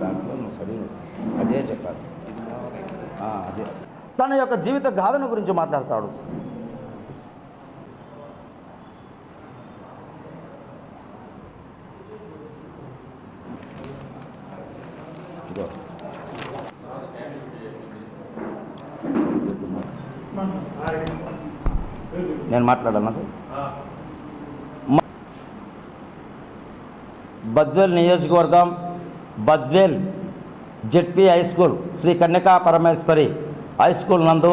దాంట్లో నువ్వు చదివి అదే చెప్పాలి. అదే. తన యొక్క జీవిత గాథను గురించి మాట్లాడతాడు. నేను మాట్లాడాలా సార్? బద్వేల్ నియోజకవర్గం Badvel ZP high school Shri Kanyaka Parameshwari high school నందు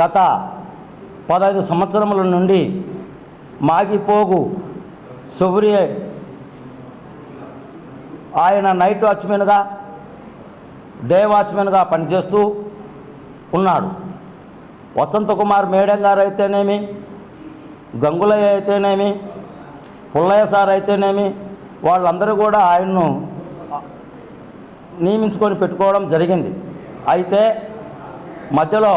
గత పదహైదు సంవత్సరముల నుండి మాగిపోగు సుబ్రి ఆయన నైట్ వాచ్మెన్గా డే వాచ్మెన్గా పనిచేస్తూ ఉన్నాడు. వసంత కుమార్ మేడం గారు అయితేనేమి గంగులయ్య అయితేనేమి పుల్లయ్య సార్ అయితేనేమి వాళ్ళందరూ కూడా ఆయన్ను నియమించుకొని పెట్టుకోవడం జరిగింది. అయితే మధ్యలో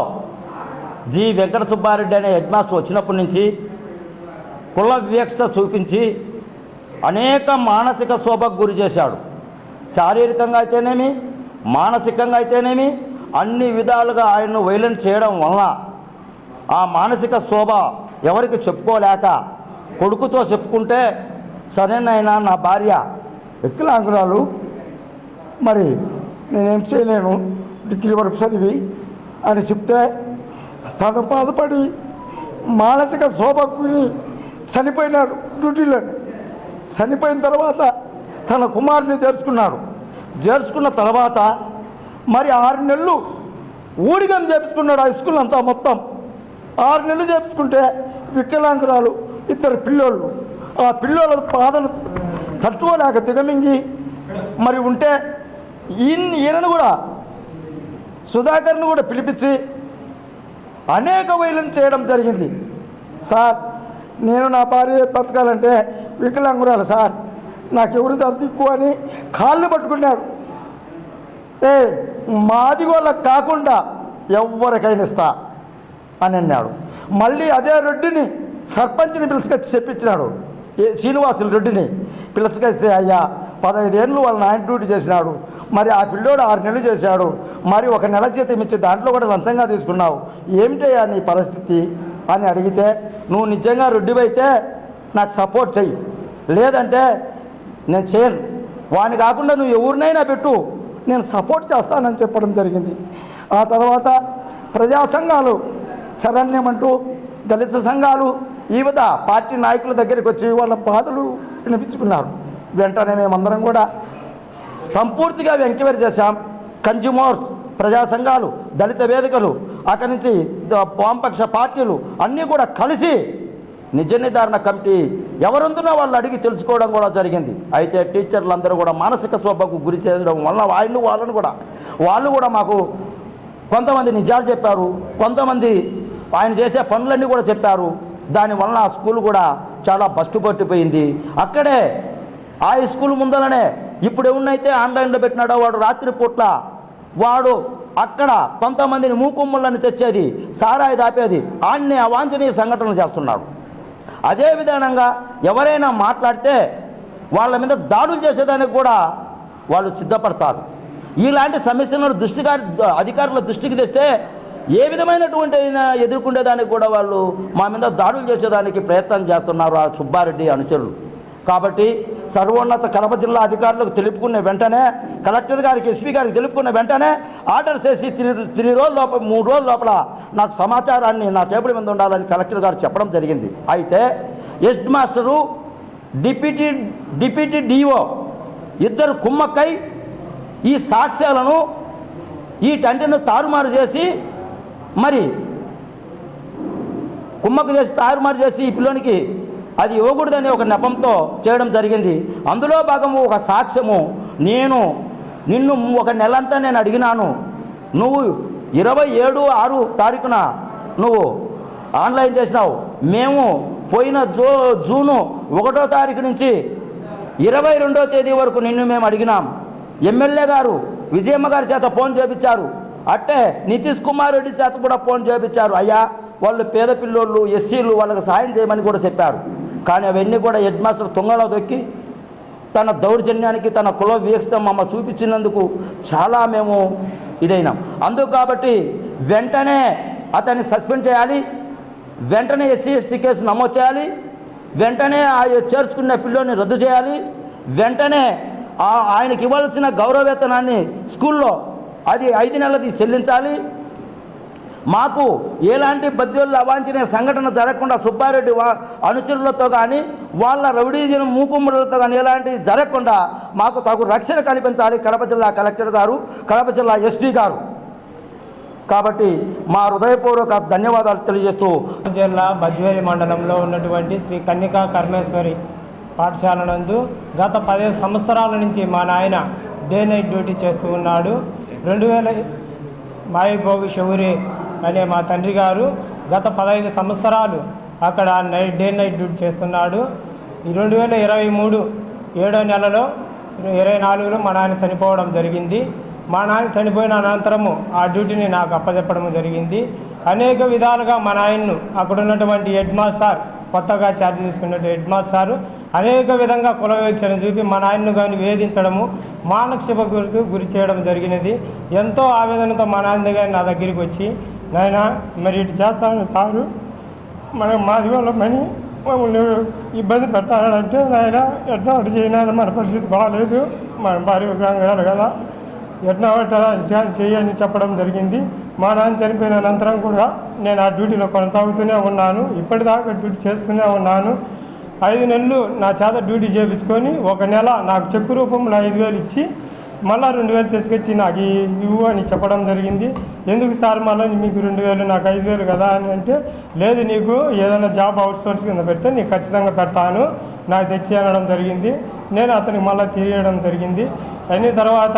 జి. వెంకట సుబ్బారెడ్డి అనే హెడ్ మాస్టర్ వచ్చినప్పటి నుంచి కుల వివక్షత చూపించి అనేక మానసిక శోభకు గురి చేశాడు. శారీరకంగా అయితేనేమి మానసికంగా అయితేనేమి అన్ని విధాలుగా ఆయన్ను వైలెంట్ చేయడం వలన ఆ మానసిక శోభ ఎవరికి చెప్పుకోలేక కొడుకుతో చెప్పుకుంటే సరేనైనా నా భార్య వికలాంగురాలు మరి నేనేం చేయలేను డిగ్రీ వరకు చదివి అని చెప్తే తను బాధపడి మానసిక శోభకుని చనిపోయినాడు డ్యూటీలో చనిపోయిన తర్వాత తన కుమారుని చేర్చుకున్నాడు చేర్చుకున్న తర్వాత మరి ఆరు నెలలు ఊడిగం చేపించుకున్నాడు హై స్కూల్ అంతా మొత్తం. ఆరు నెలలు చేపించుకుంటే వికలాంగురాలు ఇద్దరు పిల్లోళ్ళు. ఆ పిల్లోళ్ళ బాధను తట్టుకోలేక దిగమింగి మరి ఉంటే ఈయన ఈయనను కూడా సుధాకర్ను కూడా పిలిపించి అనేక వైలం చేయడం జరిగింది. సార్ నేను నా భార్య బతకాలంటే వికలాంగురాలు సార్. నాకు ఎవరు దిక్కు అని కాళ్ళు పట్టుకున్నాడు ఏ మాది వాళ్ళకి కాకుండా ఎవరికైనా ఇస్తా అని అన్నాడు. మళ్ళీ అదే రెడ్డిని సర్పంచ్ని పిలుచుకొచ్చి చెప్పించినాడు. ఏ శ్రీనివాసులు రెడ్డిని పిలుచుకొస్తే అయ్యా పదహైదేళ్ళు వాళ్ళ నాయన డ్యూటీ చేసినాడు. మరి ఆ పిల్లోడు ఆరు నెలలు చేశాడు. మరి ఒక నెల జీతం ఇచ్చి దాంట్లో కూడా లంచంగా తీసుకున్నావు. ఏమిటయ్యా నీ పరిస్థితి? అని అడిగితే నువ్వు నిజంగా రెడ్డివైతే నాకు సపోర్ట్ చెయ్యి. లేదంటే నేను చేయను. వాడిని కాకుండా నువ్వు ఎవరినైనా పెట్టు. నేను సపోర్ట్ చేస్తానని చెప్పడం జరిగింది. ఆ తర్వాత ప్రజా సంఘాలు శరణ్యమంటూ దళిత సంఘాలు వివిధ పార్టీ నాయకుల దగ్గరికి వచ్చి వాళ్ళ బాధలు వినిపించుకున్నారు. వెంటనే మేమందరం కూడా సంపూర్తిగా ఎంక్వైరీ చేశాం. కన్జ్యూమర్స్ ప్రజా సంఘాలు దళిత వేదికలు అక్కడి నుంచి వామపక్ష పార్టీలు అన్నీ కూడా కలిసి నిజ నిర్ధారణ కమిటీ ఎవరుందునో వాళ్ళు అడిగి తెలుసుకోవడం కూడా జరిగింది. అయితే టీచర్లు అందరూ కూడా మానసిక శోభకు గురి చేయడం వల్ల వాళ్ళు వాళ్ళను కూడా వాళ్ళు కూడా మాకు కొంతమంది నిజాలు చెప్పారు కొంతమంది ఆయన చేసే పనులన్నీ కూడా చెప్పారు. దానివల్ల ఆ స్కూల్ కూడా చాలా బస్టు పట్టిపోయింది అక్కడే ఆ స్కూల్ ముందరనే ఇప్పుడు ఎవరినైతే ఆన్లైన్లో పెట్టినాడో వాడు రాత్రి పూట్ల వాడు అక్కడ కొంతమందిని మూకుమ్మలను తెచ్చేది సారాయి దాపేది ఆన్నే అవాంఛనీయ సంఘటనలు చేస్తున్నాడు. అదేవిధంగా ఎవరైనా మాట్లాడితే వాళ్ళ మీద దాడులు చేసేదానికి కూడా వాళ్ళు సిద్ధపడతారు. ఇలాంటి సమస్యలను దృష్టిగా అధికారుల దృష్టికి తెస్తే ఏ విధమైనటువంటి అయినా ఎదుర్కొనేదానికి కూడా వాళ్ళు మా మీద దాడులు చేసేదానికి ప్రయత్నం చేస్తున్నారు ఆ సుబ్బారెడ్డి అనుచరులు. కాబట్టి సర్వోన్నత కడప జిల్లా అధికారులకు తెలుపుకున్న వెంటనే కలెక్టర్ గారికి ఎస్పీ గారికి తెలుపుకున్న వెంటనే ఆర్డర్ చేసి త్రీ త్రీ రోజుల లోపల మూడు రోజుల లోపల నాకు సమాచారాన్ని నా టేబుల్ మీద ఉండాలని కలెక్టర్ గారు చెప్పడం జరిగింది. అయితే head master deputy deputy DO ఇద్దరు కుమ్మక్కై ఈ సాక్ష్యాలను ఈ టెంటర్ను తారుమారు చేసి మరి కుమ్మకు చేసి తారుమారు చేసి ఈ పిల్లోనికి అది ఇవ్వకూడదని ఒక నెపంతో చేయడం జరిగింది. అందులో భాగము ఒక సాక్ష్యము. నేను నిన్ను ఒక నెలంతా నేను అడిగినాను. నువ్వు ఇరవై ఏడు ఆరు తారీఖున నువ్వు ఆన్లైన్ చేసినావు. మేము పోయిన జూ జూను ఒకటో తారీఖు నుంచి ఇరవై రెండో తేదీ వరకు నిన్ను మేము అడిగినాం. ఎమ్మెల్యే గారు విజయమ్మ గారి చేత ఫోన్ చేపించారు. అట్టే నితీష్ కుమార్ రెడ్డి చేత కూడా ఫోన్ చేపించారు. అయ్యా వాళ్ళు పేద పిల్లోళ్ళు ఎస్సీలు వాళ్ళకి సాయం చేయమని కూడా చెప్పారు. కానీ అవన్నీ కూడా హెడ్ మాస్టర్ తుంగలో దొక్కి తన దౌర్జన్యానికి తన కుల వివక్షత మమ్మ చూపించినందుకు చాలా మేము ఇదైనాం. అందుకు కాబట్టి వెంటనే అతన్ని సస్పెండ్ చేయాలి. వెంటనే ఎస్సీ ఎస్టీ కేసు నమోదు చేయాలి. వెంటనే ఆ చేర్చుకున్న పిల్లోని రద్దు చేయాలి. వెంటనే ఆ- ఆయనకి ఇవ్వాల్సిన గౌరవ వేతనాన్ని స్కూల్లో అది ఐదు నెలలది చెల్లించాలి. మాకు ఎలాంటి బద్యోళ్ళు అవాంఛనీయ సంఘటన జరగకుండా సుబ్బారెడ్డి వా అనుచరులతో కానీ వాళ్ళ రౌడీజన్ మూకుమ్మడులతో కానీ ఎలాంటివి జరగకుండా మాకు తగు రక్షణ కల్పించాలి కడప జిల్లా కలెక్టర్ గారు కడప జిల్లా ఎస్పీ గారు. కాబట్టి మా హృదయపూర్వక ధన్యవాదాలు తెలియజేస్తూ జిల్లా బద్వేలి మండలంలో ఉన్నటువంటి శ్రీ కన్నికా కర్మేశ్వరి పాఠశాల నందు గత పదిహేను సంవత్సరాల నుంచి మా నాయన డే నైట్ డ్యూటీ చేస్తూ ఉన్నాడు. రెండు వేల మాయభోగి శౌరి అనే మా తండ్రి గారు గత పదహైదు సంవత్సరాలు అక్కడ నైట్ డే నైట్ డ్యూటీ చేస్తున్నాడు. ఈ రెండు వేల ఇరవై మూడు ఏడో నెలలో ఇరవై నాలుగులో మా నాన్న చనిపోవడం జరిగింది. మా నాన్న చనిపోయిన అనంతరము ఆ డ్యూటీని నాకు అప్పచెప్పడం జరిగింది. అనేక విధాలుగా మా నాయన్ను అక్కడ ఉన్నటువంటి హెడ్ మాస్టర్ కొత్తగా ఛార్జ్ తీసుకున్న హెడ్ మాస్టారు అనేక విధంగా కుల చూపి మా నాయన్ను కానీ వేధించడము మానసిక గురి చేయడం జరిగినది. ఎంతో ఆవేదనతో మా నాయన గారి నా దగ్గరికి వచ్చి నాయన మరి ఇటు చేస్తాను సారు మన మాది వాళ్ళ మని మమ్మల్ని ఇబ్బంది పెడతానంటే నాయన ఎట్లా ఒకటి చేయనాయన మన పరిస్థితి బాగాలేదు మన భార్య వికలాంగురాలు కదా ఎట్లా ఒకటి చేయని చెప్పడం జరిగింది. మా నాన్న చనిపోయిన అనంతరం కూడా నేను ఆ డ్యూటీలో కొనసాగుతూనే ఉన్నాను. ఇప్పటిదాకా డ్యూటీ చేస్తూనే ఉన్నాను. ఐదు నెలలు నా చేత డ్యూటీ చేయించుకొని ఒక నెల నాకు చెక్కు రూపంలో ఐదు వేలు ఇచ్చి మళ్ళా రెండు వేలు తీసుకొచ్చి నాకు ఈ- ఇవ్వు అని చెప్పడం జరిగింది. ఎందుకు సార్ మళ్ళీ మీకు రెండు వేలు నాకు ఐదు వేలు కదా అని అంటే లేదు నీకు ఏదైనా జాబ్ అవుట్సోర్స్ కింద పెడితే నీకు ఖచ్చితంగా పెడతాను నాకు తెచ్చి అనడం జరిగింది. నేను అతనికి మళ్ళీ తీయడం జరిగింది. అయిన తర్వాత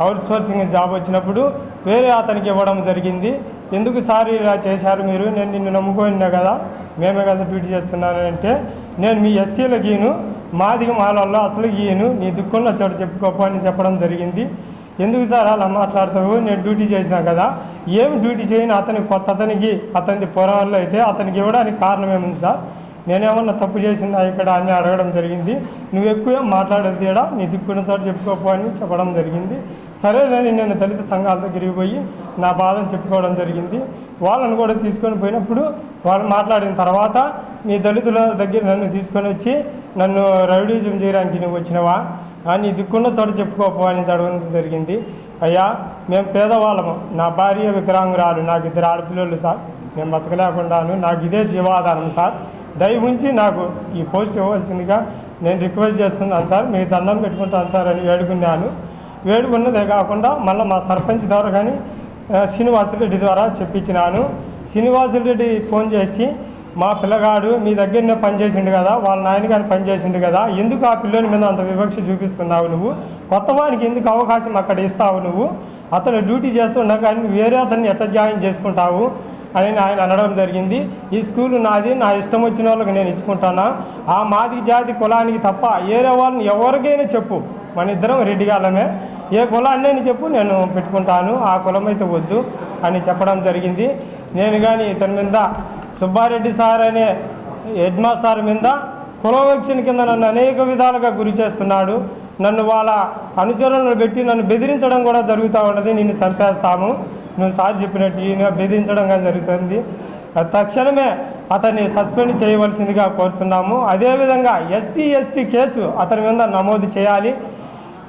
అవుట్సోర్సింగ్ జాబ్ వచ్చినప్పుడు వేరే అతనికి ఇవ్వడం జరిగింది. ఎందుకు సార్ ఇలా చేశారు మీరు? నేను నిన్ను నమ్ముకున్నా కదా? మేమే కదా డ్యూటీ చేస్తున్నాను అంటే నేను మీ ఎస్సీల గీను మాదిగ మాలల్లో అసలు ఈయను నీ దుఃఖంలో చోటు చెప్పుకోపో అని చెప్పడం జరిగింది. ఎందుకు సార్ అలా మాట్లాడతావు? నేను డ్యూటీ చేసినా కదా. ఏం డ్యూటీ చేయను? అతని కొత్త అతనికి అతనిది పొరవల్లో అయితే అతనికి ఇవ్వడానికి కారణం ఏముంది సార్? నేనేమన్నా తప్పు చేసిందా ఇక్కడ అని అడగడం జరిగింది. నువ్వు ఎక్కువ మాట్లాడేది ఈడ నీ దిక్కున్న చోట చెప్పుకోపో అని చెప్పడం జరిగింది. సరేలేని నేను దళిత సంఘాలతో తిరిగిపోయి నా బాధను చెప్పుకోవడం జరిగింది. వాళ్ళని కూడా తీసుకొని పోయినప్పుడు వాళ్ళు మాట్లాడిన తర్వాత మీ దళితుల దగ్గర నన్ను తీసుకొని వచ్చి నన్ను రౌడీజం చేయడానికి నువ్వు వచ్చినవా? అని దిక్కున్న చోట చెప్పుకోపో అని అడగడం జరిగింది. అయ్యా మేము పేదవాళ్ళము. నా భార్య వికలాంగురాలు నాకు ఇద్దరు ఆడపిల్లలు సార్. నేను బతకలేకుండాను నాకు ఇదే జీవాధారం సార్. దయ ఉంచి నాకు ఈ పోస్ట్ ఇవ్వాల్సిందిగా నేను రిక్వెస్ట్ చేస్తున్నాను సార్. మీ దండం పెట్టుకుంటాను సార్ అని వేడుకున్నాను. వేడుకున్నదే కాకుండా మళ్ళీ మా సర్పంచ్ ద్వారా కానీ శ్రీనివాసరెడ్డి ద్వారా చెప్పించినాను. శ్రీనివాసరెడ్డి ఫోన్ చేసి మా పిల్లగాడు మీ దగ్గరనే పనిచేసిండు కదా వాళ్ళ నాయన పనిచేసిండు కదా ఎందుకు ఆ పిల్లల మీద అంత వివక్ష చూపిస్తున్నావు నువ్వు? కొత్త వానికి ఎందుకు అవకాశం అక్కడ ఇస్తావు నువ్వు? అతను డ్యూటీ చేస్తున్నా కానీ వేరే అతన్ని ఎట్లా జాయిన్ చేసుకుంటావు? అని ఆయన అనడం జరిగింది. ఈ స్కూల్ నాది నా ఇష్టం వచ్చిన వాళ్ళకి నేను ఇచ్చుకుంటానా? ఆ మాది జాతి కులానికి తప్ప వేరే వాళ్ళని ఎవరికైనా చెప్పు. మన ఇద్దరం రెడ్డిగాలమే ఏ కులాన్ని చెప్పు నేను పెట్టుకుంటాను. ఆ కులం అయితే వద్దు అని చెప్పడం జరిగింది. నేను కానీ ఇతని మీద సుబ్బారెడ్డి సార్ అనే హెడ్ మాస్టర్ సార్ మీద కులవక్షణ కింద నన్ను అనేక విధాలుగా గురి చేస్తున్నాడు. నన్ను వాళ్ళ అనుచరులను పెట్టి నన్ను బెదిరించడం కూడా జరుగుతూ ఉన్నది. నిన్ను చంపేస్తాము. నువ్వు సార్ చెప్పినట్టు ఈయన బెదిరించడం కానీ జరుగుతుంది. తక్షణమే అతన్ని సస్పెండ్ చేయవలసిందిగా కోరుతున్నాము అదేవిధంగా ఎస్టీ ఎస్టీ కేసు అతని మీద నమోదు చేయాలి.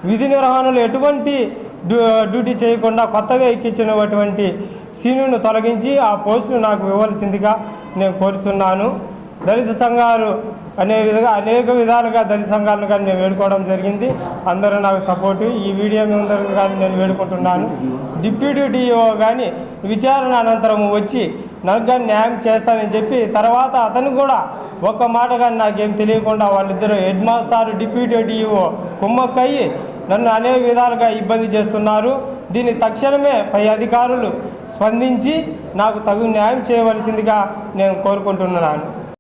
విధి నిర్వహణలో ఎటువంటి డ్యూ- డ్యూటీ చేయకుండా కొత్తగా ఎక్కించినటువంటి సీనియర్ను తొలగించి ఆ పోస్టును నాకు ఇవ్వాల్సిందిగా నేను కోరుతున్నాను దళిత సంఘాలు అనే విధంగా అనేక విధాలుగా దళిత సంఘాలను కానీ నేను వేడుకోవడం జరిగింది. అందరూ నాకు సపోర్టు. ఈ వీడియో మీ అందరూ కానీ నేను వేడుకుంటున్నాను. డిప్యూటీ డిఓ కానీ విచారణ అనంతరం వచ్చి నాకు కానీ న్యాయం చేస్తానని చెప్పి తర్వాత అతను కూడా ఒక్క మాట కానీ నాకేం తెలియకుండా వాళ్ళిద్దరు హెడ్ మాస్టర్ డిప్యూటీ డిఓ కుమ్మక్కయ్యి నన్ను అనేక విధాలుగా ఇబ్బంది చేస్తున్నారు. దీన్ని తక్షణమే పై అధికారులు స్పందించి నాకు తగు న్యాయం చేయవలసిందిగా నేను కోరుకుంటున్నాను.